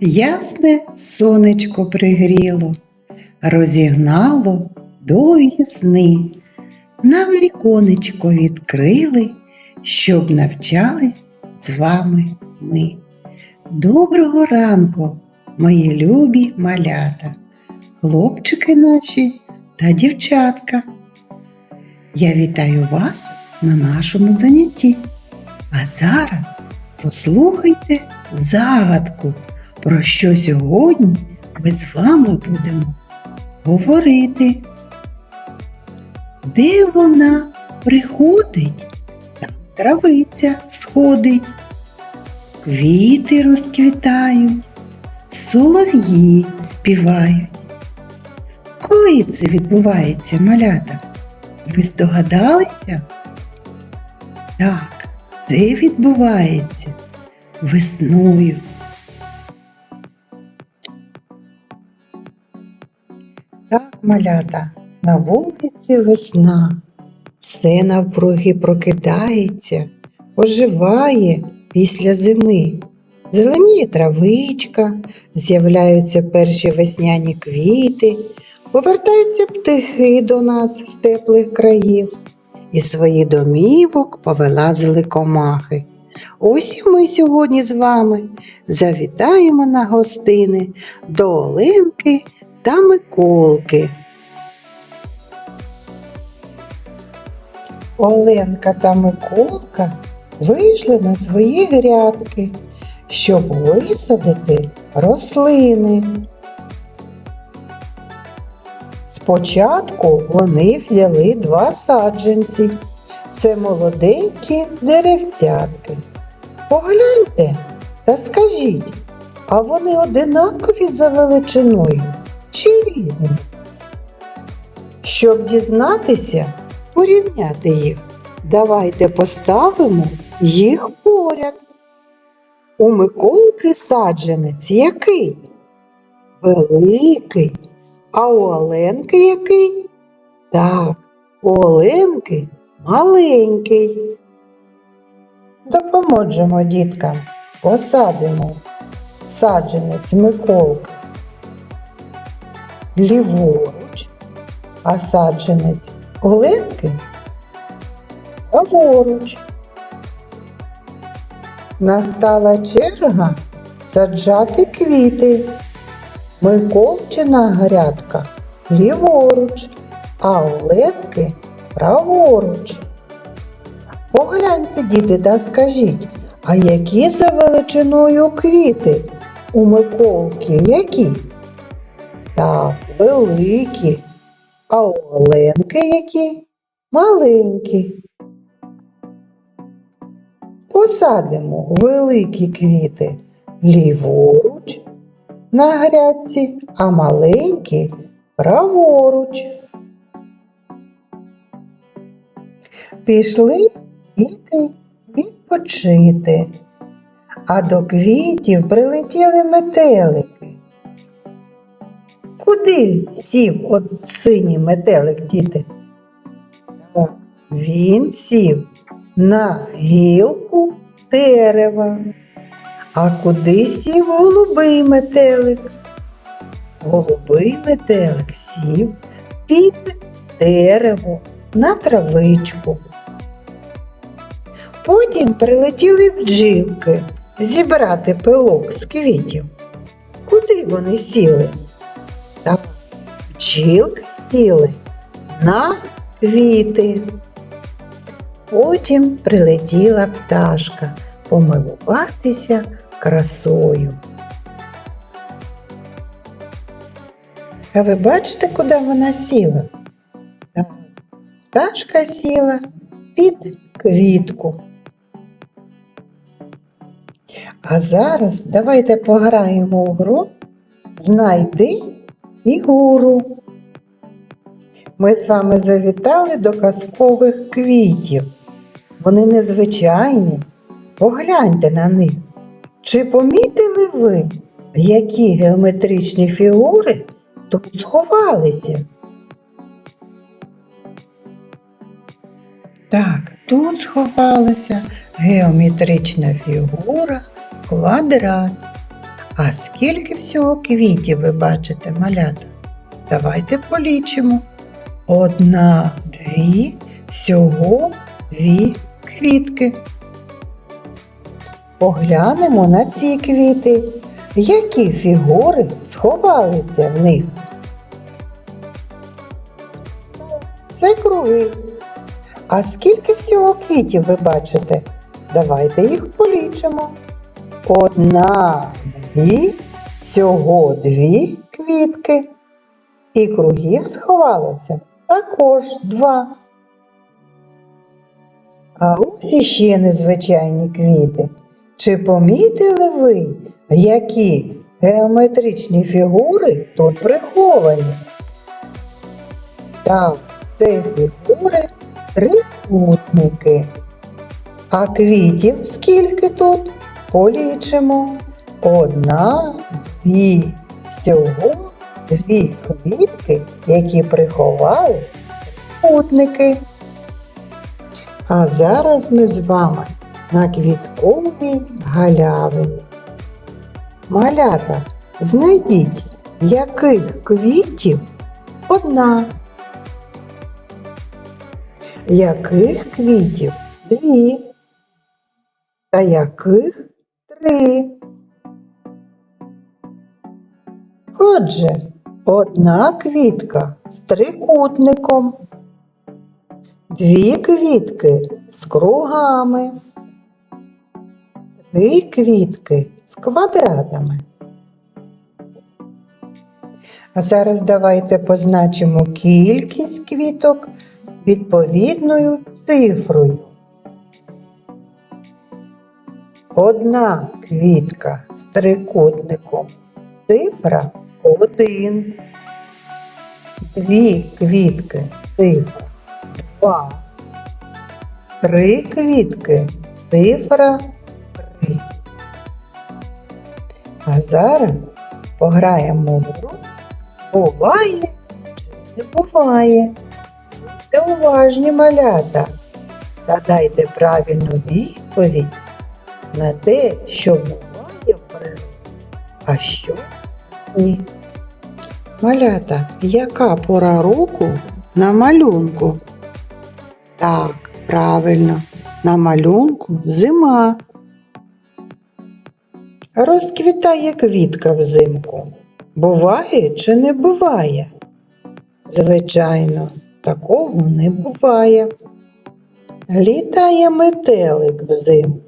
Ясне сонечко пригріло, розігнало довгі сни, нам віконечко відкрили, щоб навчались з вами ми. Доброго ранку, мої любі малята, хлопчики наші та дівчатка. Я вітаю вас на нашому занятті. А зараз послухайте загадку, про що сьогодні ми з вами будемо говорити. Де вона приходить, там травиця сходить, квіти розквітають, солов'ї співають. Коли це відбувається, малята? Ви здогадалися? Так, це відбувається весною. Так, малята, на вулиці весна, все навкруги прокидається, оживає після зими. Зеленіє травичка, з'являються перші весняні квіти, повертаються птахи до нас з теплих країв, і свої домівок повилазили комахи. Ось і ми сьогодні з вами завітаємо на гостини до Оленки та Миколки. Оленка та Миколка вийшли на свої грядки, щоб висадити рослини. Спочатку вони взяли два саджанці. Це молоденькі деревцятки. Погляньте та скажіть, а вони одинакові за величиною чи різні? Щоб дізнатися, порівняти їх, давайте поставимо їх поряд. У Миколки саджанець який? Великий. А у Оленки який? Так, у Оленки маленький. Допоможемо діткам, посадимо саджанець Миколки ліворуч, а саджанець Оленки праворуч. Настала черга саджати квіти. Миколчина грядка ліворуч, а Оленки праворуч. Погляньте, діти, та скажіть, а які за величиною квіти? У Миколки які? Так, великі. А Оленки які? Маленькі. Посадимо великі квіти ліворуч на грядці, а маленькі праворуч. Пішли діти відпочити, а до квітів прилетіли метелики. Куди сів от синій метелик, діти? Він сів на гілку дерева. А куди сів голубий метелик? Голубий метелик сів під дерево на травичку. Потім прилетіли бджілки зібрати пилок з квітів. Куди вони сіли? Так, сіли на квіти. Потім прилетіла пташка помилуватися красою. А ви бачите, куди вона сіла? Пташка сіла під квітку. А зараз давайте пограємо у гру Знайди фігуру. Ми з вами завітали до казкових квітів. Вони незвичайні. Погляньте на них. Чи помітили ви, які геометричні фігури тут сховалися? Так, тут сховалася геометрична фігура квадрат. А скільки всього квітів ви бачите, малята? Давайте полічимо. Одна, дві, всього дві квітки. Поглянемо на ці квіти. Які фігури сховалися в них? Це круги. А скільки всього квітів ви бачите? Давайте їх полічимо. Одна, дві, всього дві квітки. І кругів сховалося також два. А ось іще незвичайні квіти. Чи помітили ви, які геометричні фігури тут приховані? Так, це фігури трикутники. А квітів скільки тут? Полічимо. Одна, дві, всього дві квітки, які приховали трикутники. А зараз ми з вами на квітковій галявині. Малята, знайдіть, яких квітів одна. Яких квітів дві? Та яких три? Отже, одна квітка з трикутником, дві квітки з кругами, три квітки з квадратами. А зараз давайте позначимо кількість квіток відповідною цифрою. Одна квітка з трикутником цифра 1. Дві квітки цифра 2. Три квітки цифра 3. А зараз пограємо в гру Буває чи не буває. Будьте уважні малята та дайте правильну відповідь на те, що буває в природі, а що ні. Малята, яка пора року на малюнку? Так, правильно, на малюнку зима. Розквітає квітка взимку. Буває чи не буває? Звичайно, такого не буває. Літає метелик взимку.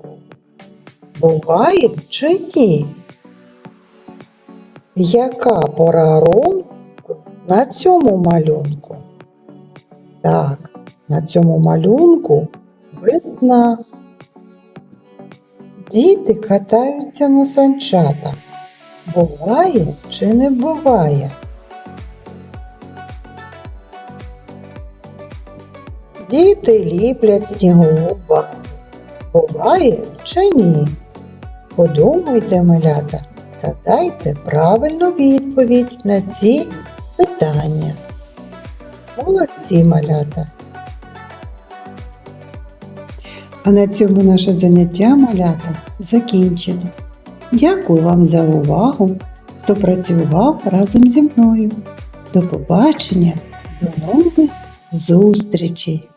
Буває чи ні? Яка пора року на цьому малюнку? Так, на цьому малюнку весна. Діти катаються на санчатах. Буває чи не буває? Діти ліплять снігову банку. Буває чи ні? Подумайте, малята, та дайте правильну відповідь на ці питання. Молодці малята. А на цьому наше заняття малята закінчено. Дякую вам за увагу, хто працював разом зі мною. До побачення, до нових зустрічей!